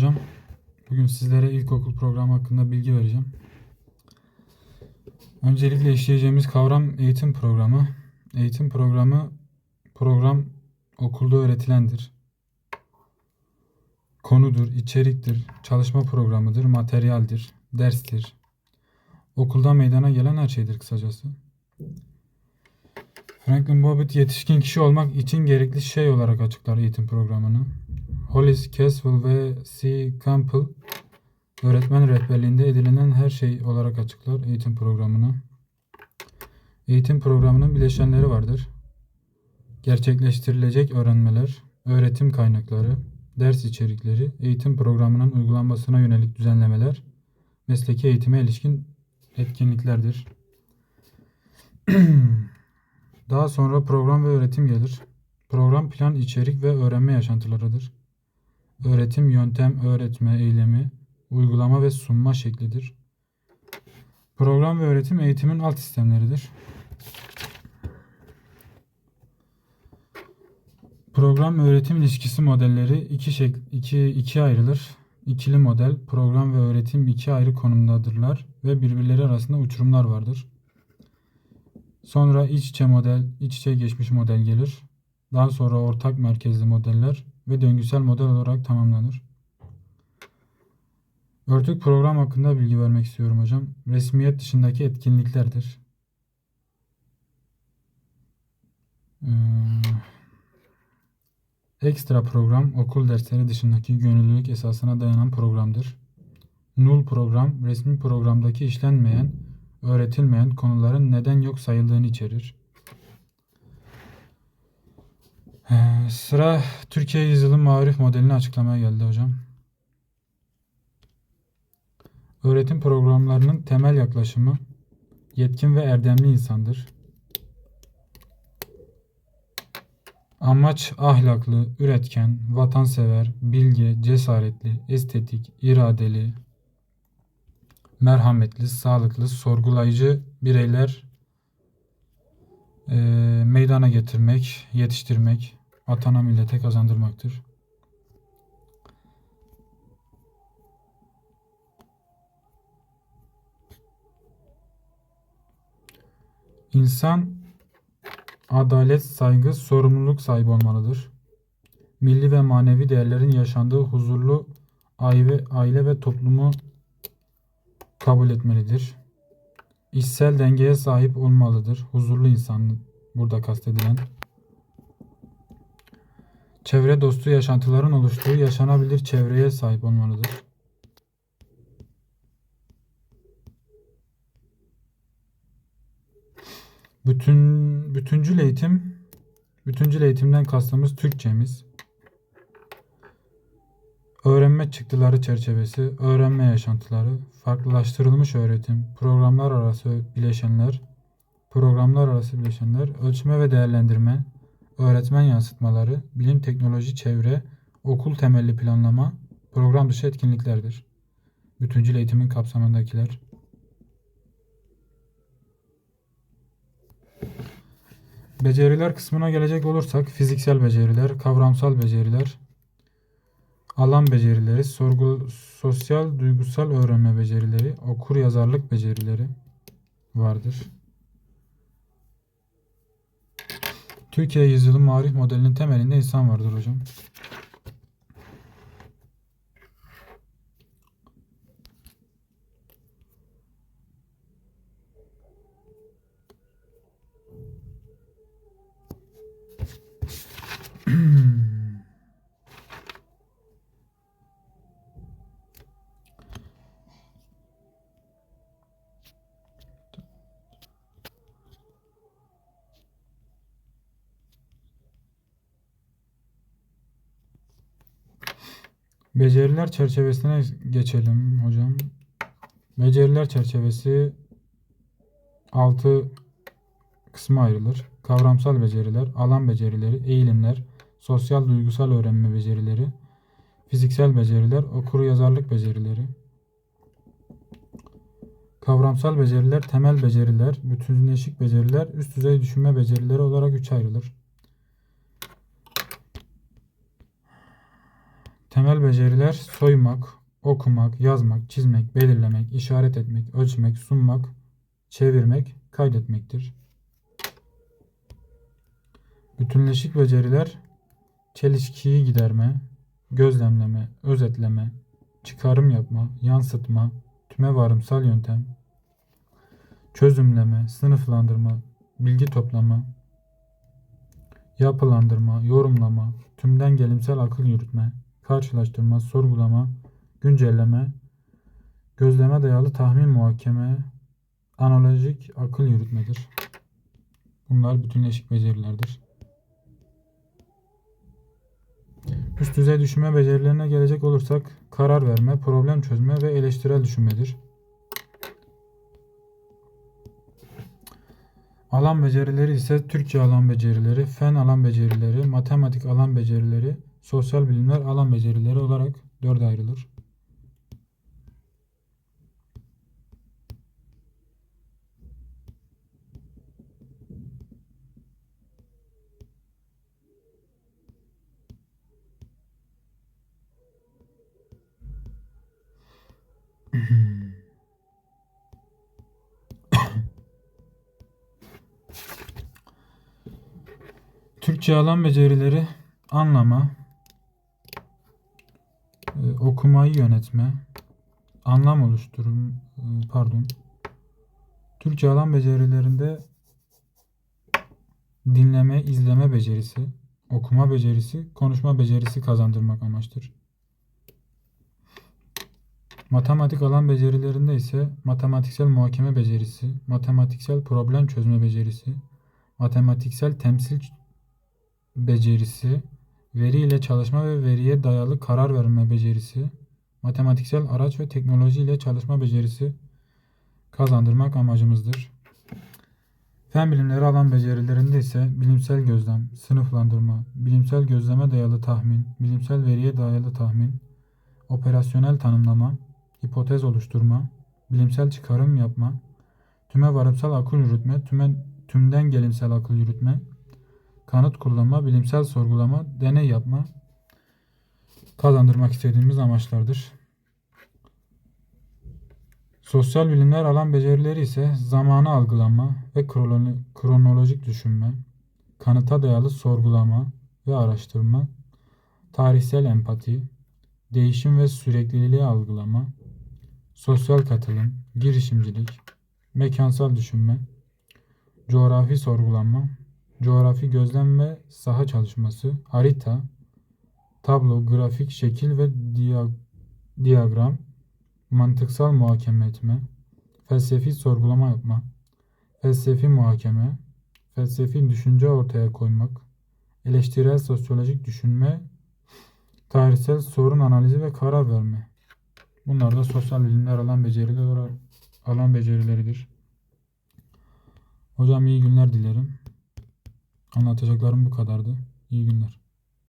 hocam. Bugün sizlere ilkokul programı hakkında bilgi vereceğim. Öncelikle işleyeceğimiz kavram eğitim programı. Eğitim programı program okulda öğretilendir. Konudur, içeriktir, çalışma programıdır, materyaldir, derstir. Okulda meydana gelen her şeydir kısacası. Franklin Bobbitt yetişkin kişi olmak için gerekli şey olarak açıklar eğitim programını. Hollis, Caswell ve C. Campbell öğretmen rehberliğinde edinilen her şey olarak açıklar eğitim programını. Eğitim programının bileşenleri vardır. Gerçekleştirilecek öğrenmeler, öğretim kaynakları, ders içerikleri, eğitim programının uygulanmasına yönelik düzenlemeler, mesleki eğitime ilişkin etkinliklerdir. Daha sonra program ve öğretim gelir. Program plan, içerik ve öğrenme yaşantılarıdır. Öğretim, yöntem, öğretme, eylemi, uygulama ve sunma şeklidir. Program ve öğretim eğitimin alt sistemleridir. Program öğretim ilişkisi modelleri iki, şek iki, ikiye ayrılır. İkili model, program ve öğretim iki ayrı konumdadırlar ve birbirleri arasında uçurumlar vardır. Sonra iç içe model, iç içe geçmiş model gelir. Daha sonra ortak merkezli modeller ve döngüsel model olarak tamamlanır. Örtük program hakkında bilgi vermek istiyorum hocam. Resmiyet dışındaki etkinliklerdir. Ee, ekstra program okul dersleri dışındaki gönüllülük esasına dayanan programdır. Null program resmi programdaki işlenmeyen, öğretilmeyen konuların neden yok sayıldığını içerir. Ee, sıra Türkiye Yazılım Marif modelini açıklamaya geldi hocam. Öğretim programlarının temel yaklaşımı yetkin ve erdemli insandır. Amaç ahlaklı, üretken, vatansever, bilge, cesaretli, estetik, iradeli, merhametli, sağlıklı, sorgulayıcı bireyler e, meydana getirmek, yetiştirmek, vatana millete kazandırmaktır. İnsan adalet, saygı, sorumluluk sahibi olmalıdır. Milli ve manevi değerlerin yaşandığı huzurlu aile, aile ve toplumu kabul etmelidir. İşsel dengeye sahip olmalıdır. Huzurlu insan burada kastedilen. Çevre dostu yaşantıların oluştuğu yaşanabilir çevreye sahip olmalıdır. Bütün bütüncül eğitim bütüncül eğitimden kastımız Türkçemiz. Öğrenme çıktıları çerçevesi, öğrenme yaşantıları, farklılaştırılmış öğretim, programlar arası bileşenler, programlar arası bileşenler, ölçme ve değerlendirme, öğretmen yansıtmaları, bilim teknoloji çevre, okul temelli planlama, program dışı etkinliklerdir. Bütüncül eğitimin kapsamındakiler. Beceriler kısmına gelecek olursak fiziksel beceriler, kavramsal beceriler, alan becerileri, sorgu, sosyal, duygusal öğrenme becerileri, okur yazarlık becerileri vardır. Türkiye Yüzyılı Marif modelinin temelinde insan vardır hocam. Beceriler çerçevesine geçelim hocam. Beceriler çerçevesi 6 kısma ayrılır. Kavramsal beceriler, alan becerileri, eğilimler, sosyal duygusal öğrenme becerileri, fiziksel beceriler, okur yazarlık becerileri. Kavramsal beceriler, temel beceriler, bütünleşik beceriler, üst düzey düşünme becerileri olarak üç ayrılır. Temel beceriler soymak, okumak, yazmak, çizmek, belirlemek, işaret etmek, ölçmek, sunmak, çevirmek, kaydetmektir. Bütünleşik beceriler çelişkiyi giderme, gözlemleme, özetleme, çıkarım yapma, yansıtma, tüme varımsal yöntem, çözümleme, sınıflandırma, bilgi toplama, yapılandırma, yorumlama, tümden gelimsel akıl yürütme, karşılaştırma, sorgulama, güncelleme, gözleme dayalı tahmin muhakeme, analojik akıl yürütmedir. Bunlar bütünleşik becerilerdir. Üst düzey düşünme becerilerine gelecek olursak karar verme, problem çözme ve eleştirel düşünmedir. Alan becerileri ise Türkçe alan becerileri, fen alan becerileri, matematik alan becerileri, sosyal bilimler alan becerileri olarak dörde ayrılır. Türkçe alan becerileri anlama, okumayı yönetme, anlam oluşturum, e, pardon. Türkçe alan becerilerinde dinleme, izleme becerisi, okuma becerisi, konuşma becerisi kazandırmak amaçtır. Matematik alan becerilerinde ise matematiksel muhakeme becerisi, matematiksel problem çözme becerisi, matematiksel temsil becerisi, veri ile çalışma ve veriye dayalı karar verme becerisi, matematiksel araç ve teknoloji ile çalışma becerisi kazandırmak amacımızdır. Fen bilimleri alan becerilerinde ise bilimsel gözlem, sınıflandırma, bilimsel gözleme dayalı tahmin, bilimsel veriye dayalı tahmin, operasyonel tanımlama, hipotez oluşturma, bilimsel çıkarım yapma, tüme varımsal akıl yürütme, tüme, tümden gelimsel akıl yürütme, kanıt kullanma, bilimsel sorgulama, deney yapma kazandırmak istediğimiz amaçlardır. Sosyal bilimler alan becerileri ise zamanı algılama ve krono- kronolojik düşünme, kanıta dayalı sorgulama ve araştırma, tarihsel empati, değişim ve sürekliliği algılama, sosyal katılım, girişimcilik, mekansal düşünme, coğrafi sorgulama, coğrafi gözlem ve saha çalışması, harita, tablo, grafik, şekil ve diya- diyagram, mantıksal muhakeme etme, felsefi sorgulama yapma, felsefi muhakeme, felsefi düşünce ortaya koymak, eleştirel sosyolojik düşünme, tarihsel sorun analizi ve karar verme. Bunlar da sosyal bilimler alan beceriler alan becerileridir. Hocam iyi günler dilerim. Anlatacaklarım bu kadardı. İyi günler.